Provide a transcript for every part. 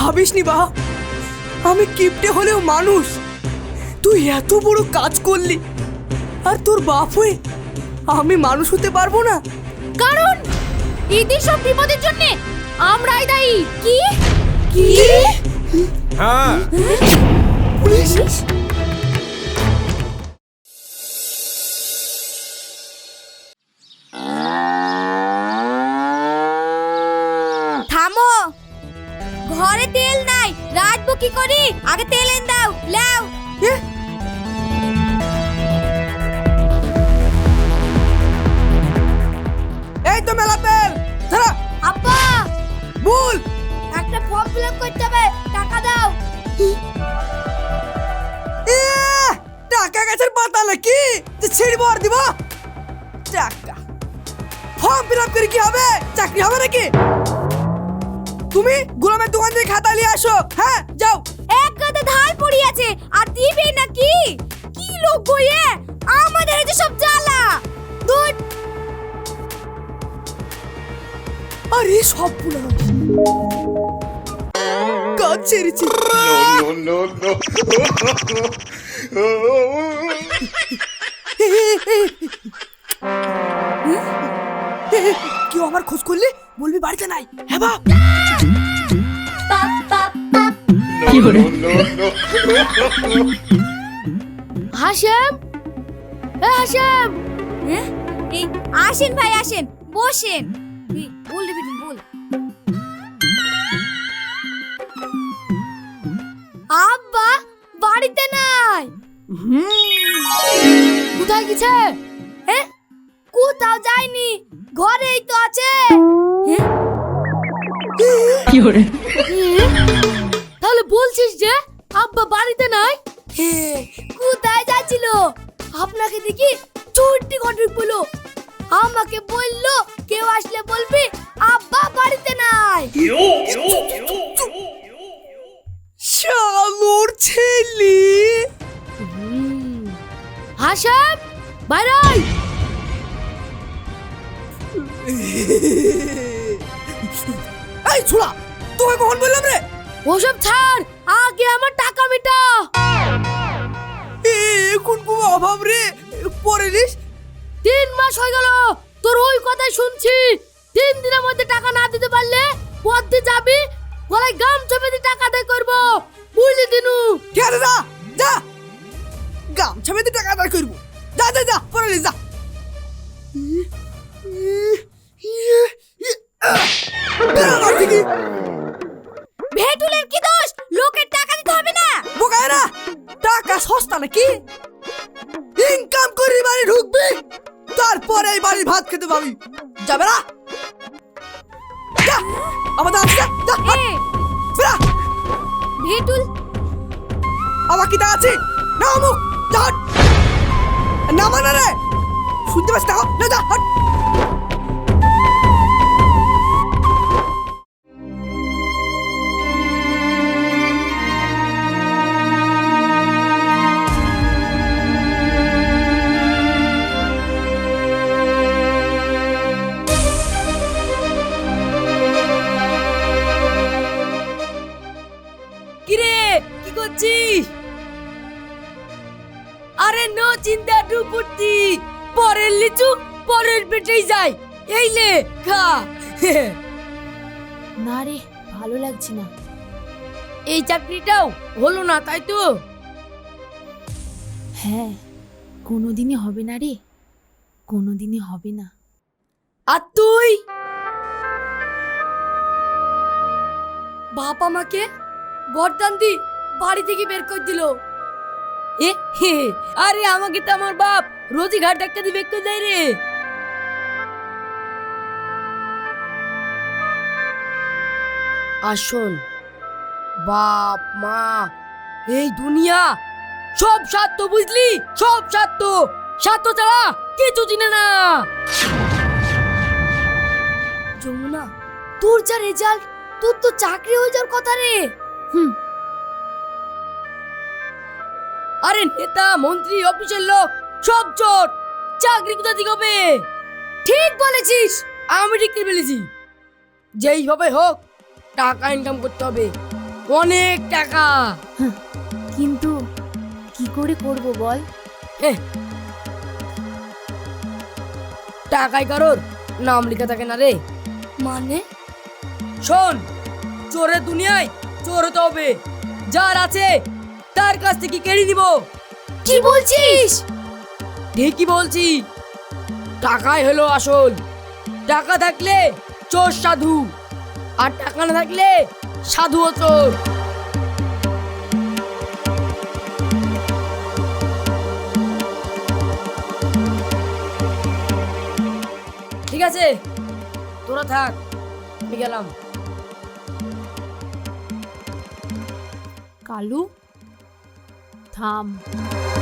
ভাবিসনি বা আমি কিপটে হলেও মানুষ। তুই এত বড় কাজ করলি। আর তোর বাপ হয়ে আমি মানুষ হতে পারব না? কারণ ইতি সব বিপদের জন্য আমরাই দায়ী। কি? কি? হ্যাঁ? পুলিশ? কি করি? আগে তেল এনে দাও লাও। এই তো মেলা তেল। দাঁড়া আব্বা! বল। একটা ফর্ম ফিল আপ করতে হবে টাকা দাও। এ, টাকা গাছের পাতা নাকি? যে ছিড়বো আর দিব। টাকা। ফর্ম ফিল আপ করে কি হবে? চাকরি হবে নাকি? তুমি গোলামের দোকান থেকে খাতা নিয়ে আসো। No, কেউ আমার খোঁজ করলে বলবি বাড়িতে নাই। হ্যাঁ বাপ। হাসেম? এ হাসেম। আসেন ভাই আসেন। বসেন। এই, বল আব্বা বাড়িতে নাই। কোথায় গেছে? হ্যাঁ কোথাও যায়নি। ঘরেই তো আছে। হ্যাঁ? তাহলে বলছিস যে আব্বা বাড়িতে নাই? কোথায় যাচ্ছিল? আপনাকে দেখি চুটি ঘটক বলো। আমাকে বলল কেউ আসলে বলবি আব্বা বাড়িতে নাই। শালোর ছেলে। হাসাম বাইরাই। এই ছোড়া তোকে কখন বললাম রে? ওসব ছাড় আগে আমার টাকা মেটা। এখন কোনো অভাব রে পরে নিস। তিন মাস হয়ে গেল তোর ওই কথাই শুনছি। তিন দিনের মধ্যে টাকা না দিতে পারলে পথে যাবি গলায় গাম চেপে দিয়ে টাকা আদায় করব। বুঝলি দিনু ঠিক আছে যা যা। গামছা বেঁধে টাকা আদায় করব। যা যা যা পরে যা। ভেটুলের কি দোষ? লোকের টাকা দিতে হবে না। বোকায় না। টাকা সস্তা নাকি? ইনকাম করে বাড়ি ঢুকবি। তারপরে এই বাড়ির ভাত খেতে পাবি। যাবে না আমাদের আসছে। এ, বেরা ভেটুল। আমার কি আছে? না অমুক যা হাট। না মানে রে! শুনতে পাচ্ছি না? না যা হাট। কি আরে নো চিন্তা ডুবুতি পরের লিচু পরের পেটেই যায়। এই লে খা। না রে ভালো লাগছে না। এই চাকরিটাও হলো না তাই তো। হ্যাঁ কোনোদিনই হবে না রে। কোনোদিনই হবে না। আর তুই? বাপ আমাকে গরদান দি বাড়ি থেকে বের করে দিল। আরে আমাকে তো আমার বাপ রোজই ঘাট ডাক্তার বের করে দেয় রে। আসুন বাপ, মা, এই দুনিয়া, সব স্বার্থ বুঝলি? সব স্বার্থ। স্বার্থ ছাড়া কিছু চিনে না। যমুনা, তোর যা রেজাল্ট তোর তো চাকরি হয়ে যাওয়ার কথা রে। হুম। আরে নেতা মন্ত্রী অফিসের লোক সব চোর। চাকরি কোথা থেকে হবে? ঠিক বলেছিস আমি ঠিক বলেছি যেইভাবে হোক টাকা ইনকাম করতে হবে। অনেক টাকা। কিন্তু কি করে করব বল? টাকায় কারোর নাম লেখা থাকে না রে। মানে? শোন চোরের দুনিয়ায় চোর হতে হবে। যার আছে তার কাছ থেকে কেড়ে নিব? কি বলছিস? ঠিকই বলছি। টাকাই হলো আসল। টাকা থাকলে চোর সাধু আর টাকা না থাকলে সাধু ও চোর। ঠিক আছে তোরা থাক আমি গেলাম। কালু? Tom.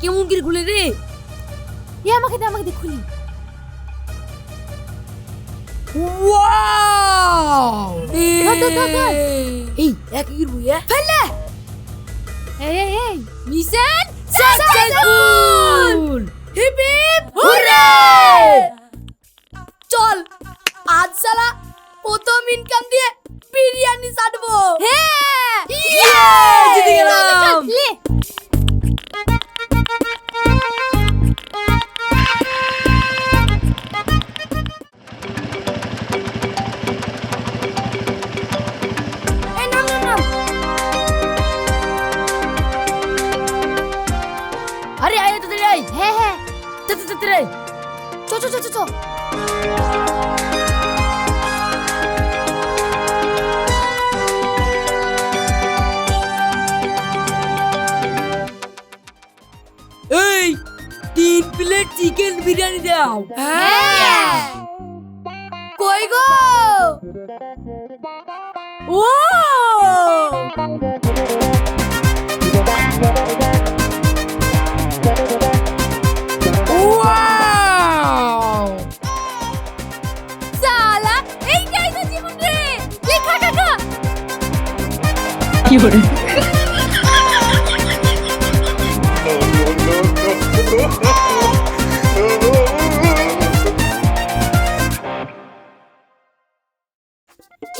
কেমন গির খুলে রে? এ আমাকে দে আমাকে দে খুলি। ওয়াও। এই। এক গির বুইয়া ফেলে এই এই এই। Mission successful hip hip hooray! চল আজ সালা প্রথম ইনকাম দিয়ে বিরিয়ানি ছাড়বো হ্যাঁ! ইয়ে জিতে গেলাম!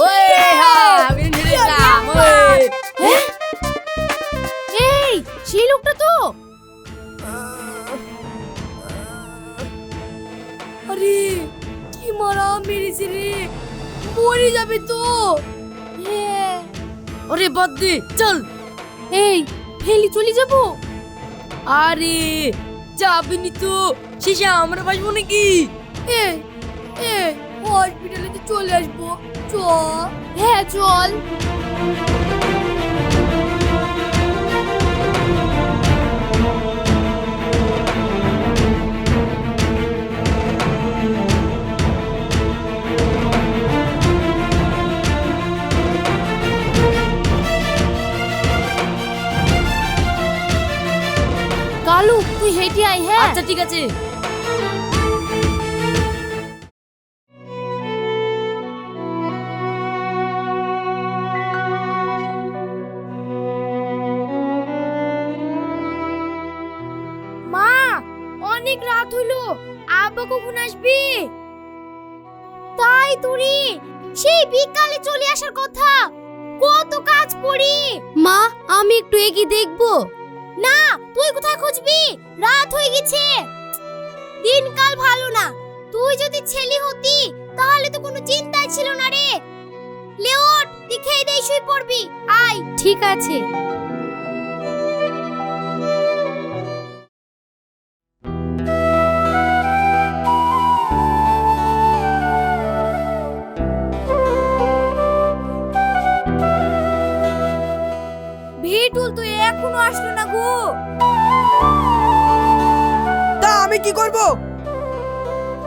ওই হ্যাঁ আমি নিলাম ওই। এই সেই লোকটা তো? আরে কি মারা মেরেছে রে? মরে যাবে তো। হ্যাঁ আরে বাদ দে চল। এই হেলি চলে যাব? আরে যাবি নি তো শেষে আমরা বাসবো নাকি? এ এ হসপিটালে তো চলে আসব। চল হ্যাঁ চল। কালু তুই হেঁটে আয় হ্যাঁ। আচ্ছা ঠিক আছে। মা অনেক রাত হলো আব্বা কখন আসবি? তাই তুরি সেই বিকালে চলে আসার কথা। কত কাজ পড়ি। মা আমি একটু এগিয়ে দেখব। না, তুই কোথায় খুঁজবি? রাত হয়ে গেছে। দিনকাল ভালো না। তুই যদি ছেলে হতি, তাহলে তো কোনো চিন্তাই ছিল না রে। লেওট খেয়ে দেই শুই পড়বি। আয়। ঠিক আছে। করব?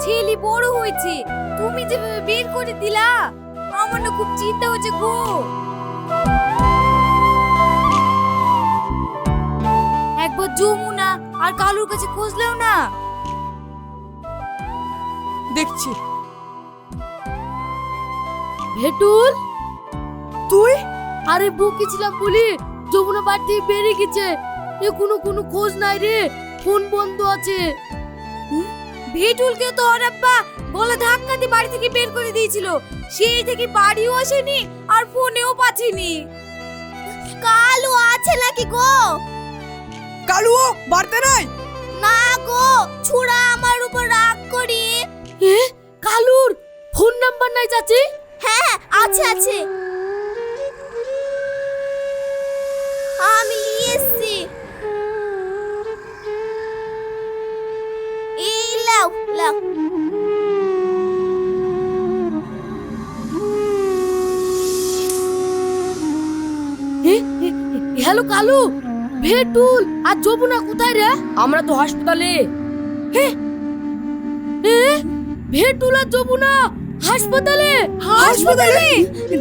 ছেলে বড় হয়েছে। তুমি যেভাবে বের করে দিলা আমার না খুব চিন্তা হচ্ছে গো। একবার যমুনা আর কালুর কাছে খুঁজলেও না। দেখছি। ভেটুল? তুই? আরে বকেছিলাম বলি যমুনা বাড়ি থেকে বেরিয়ে গেছে। এখনও কোনো খোঁজ নাই রে ফোন বন্ধ আছে। ভেটুলকে তো ওর আব্বা গলা ধাক্কা দিয়ে বাড়ি থেকে বের করে দিয়েছিল। সেই থেকে বাড়িও আসেনি আর ফোনেও পাচ্ছিনি কালু আছে নাকি গো? কালুও বাড়তে নাই? না গো ছুড়া আমার উপর রাগ করি এ কালুর ফোন নাম্বার নাই চাচি? হ্যাঁ আছে আছে। কালু ভেটুল আর যমুনা কোথায় রে? আমরা তো হাসপাতালে। এ? ভেটুল আর যমুনা হাসপাতালে? হাসপাতালে?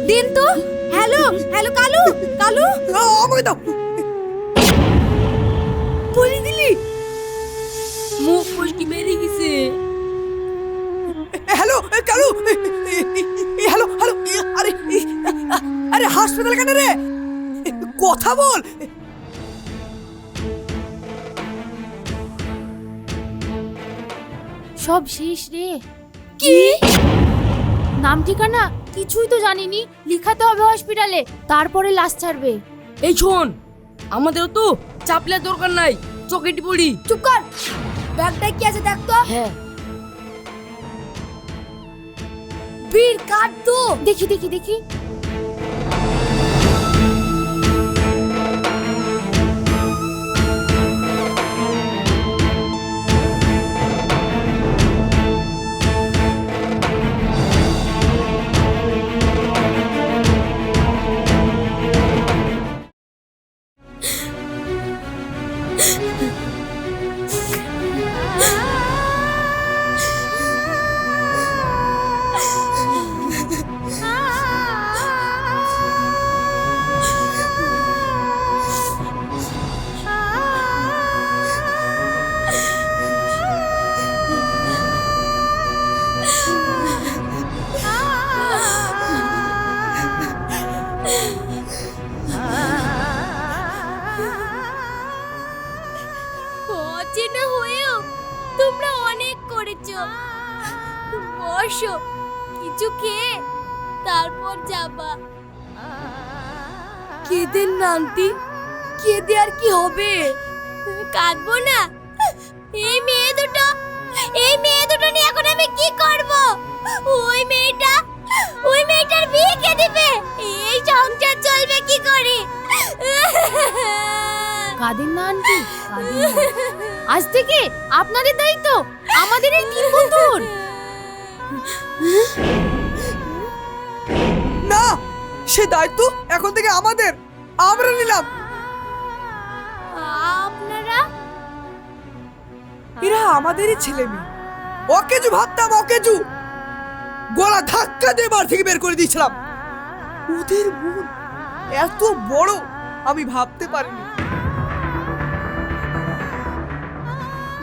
দিন তো। Hello hello Kalu Kalu. আমাকে দাও। বলি দিলি? মুখ মুশকি মেরে গেছে। হ্যালো কালু। হ্যালো হ্যালো আরে আরে হাসপাতাল কেন রে? কথা বল। সব শেষ রে। কি? নাম ঠিকানা কিছুই তো জানিনি। লিখাতে হবে হসপিটালে তারপরে লাশ ছাড়বে। এই শোন আমাদেরও তো চাপলে দরকার নাই। চকেটি পড়ি। চুপ কর। ব্যাগটায় কি আছে দেখ তো। হ্যাঁ। বীর কাট তো? দেখি দেখি দেখি। আন্টি কেঁদে আর কি হবে? কাঁদবো না? এই মেয়ে দুটো এই মেয়ে দুটো নিয়ে এখন আমি কি করব? ওই মেয়েটা ওই মেয়েটার বিয়ে কে দিবে? এই সংসার চলবে কি করে? কাঁদেন না আন্টি আজ থেকে আপনাদের দায়িত্ব আমাদের এই তিন বন্ধুর। না সে দায়িত্ব এখন থেকে আমাদের। আমরা নিলাম। আপনারা? এরা আমাদেরই ছেলে মেয়ে। অকেজু ভাবতাম অকেজু। গলা ধাক্কা দিয়ে বার থেকে বের করে দিয়েছিলাম। ওদের মন এত বড় আমি ভাবতে পারিনি।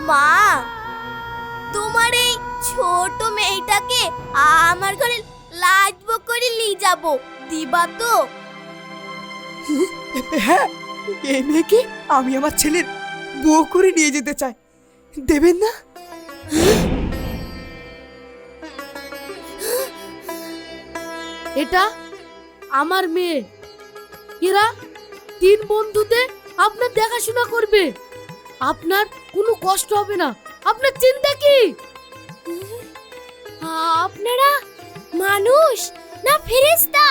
মা তোমার এই ছোট মেয়েটাকে আমার ঘরে লাজবো করে নিয়ে যাব। দিবা তো? হ্যাঁ এই মেয়েকে আমি আমার ছেলের বউ করে নিয়ে যেতে চাই। দেবেন না? এটা আমার মেয়ে। এরা তিন বন্ধুতে আপনার দেখাশোনা করবে। আপনার কোনো কষ্ট হবে না। আপনার চিন্তা কি? আপনারা মানুষ না ফেরেশতা?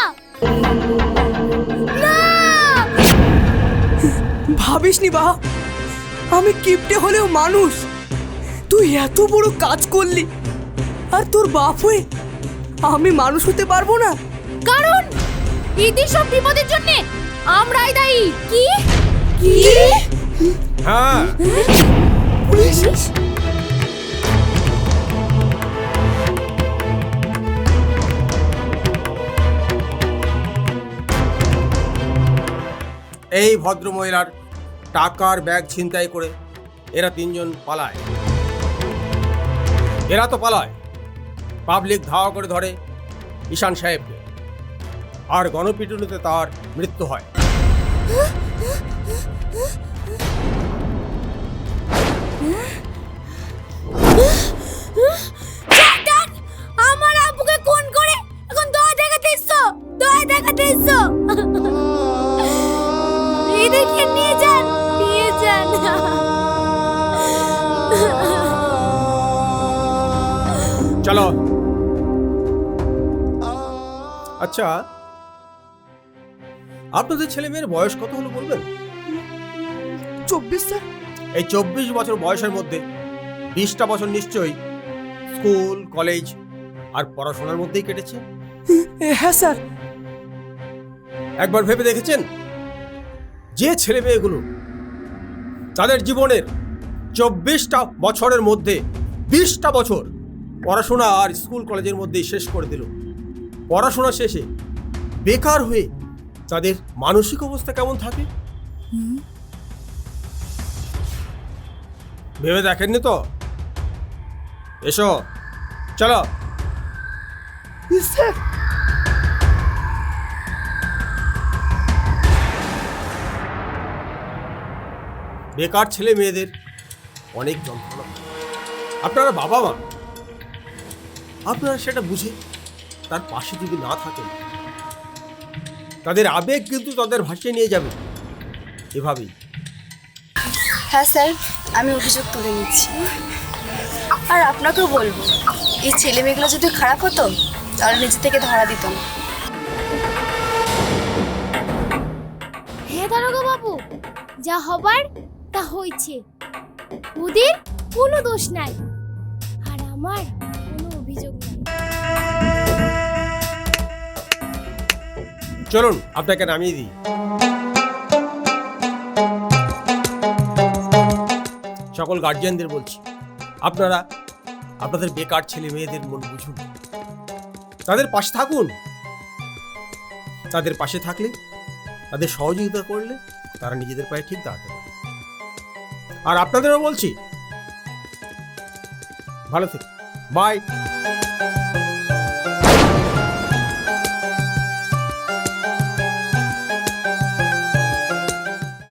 ভাবিসনি বা আমি কিপটে হলেও মানুষ। তুই এত বড় কাজ করলি। আর তোর বাপ হয়ে আমি মানুষ হতে পারব না? কারণ এদের সব বিপদের জন্য আমরাই দায়ী। কি? কি? হ্যাঁ। পুলিশ? এই ভদ্র মহিলার টাকার ব্যাগ ছিনতাই করে এরা তিনজন পালায়। এরা তো পালায়। পাবলিক ধাওয়া করে ধরে ঈশান সাহেবকে। আর গণপিটুনিতে তার মৃত্যু হয়! আমার আব্বুকে কোন করে এখন দয়া দেখাতে এসছো, দয়া দেখাতে এসছো। চলো। আচ্ছা আপনাদের ছেলে মেয়ের বয়স কত হলো বলবেন? চব্বিশ স্যার। এই চব্বিশ বছর বয়সের মধ্যে বিশটা বছর নিশ্চয়ই স্কুল কলেজ আর পড়াশোনার মধ্যেই কেটেছে? হ্যাঁ স্যার। একবার ভেবে দেখেছেন? যে ছেলে মেয়েগুলো তাদের জীবনের চব্বিশটা বছরের মধ্যে বিশটা বছর পড়াশোনা আর স্কুল কলেজের মধ্যেই শেষ করে দিল। পড়াশোনা শেষে বেকার হয়ে তাদের মানসিক অবস্থা কেমন থাকে? ভেবে দেখেননি তো? এসো চলো। স্যার। বেকার ছেলে মেয়েদের অনেক যন্ত্রণা। আপনারা বাবা মা আপনারা সেটা বুঝে তার পাশে যদি না থাকেন তাদের আবেগ কিন্তু তাদের ভাসিয়ে নিয়ে যাবে। এভাবেই। হ্যাঁ স্যার আমি অভিযোগ তুলে নিচ্ছি। আর আপনাকেও বলব এই ছেলে মেয়েগুলো যদি খারাপ হতো তাহলে নিজে থেকে ধরা দিত না। হে দারোগা বাবু যা হবার তা হয়েছে ওদের কোনো দোষ নাই। আর আমার অভিযোগ চলুন, আপনাকে নামিয়ে দিই। সকল গার্জিয়ানদের বলছি, আপনারা আপনাদের বেকার ছেলে মেয়েদের মন বুঝুন। তাদের পাশে থাকুন। তাদের পাশে থাকলে, তাদের সহযোগিতা করলে তারা নিজেদের পায়ে ঠিক দাঁড়াতে পারে। আর আপনাদেরও বলছি, ভালো থেকে। বাই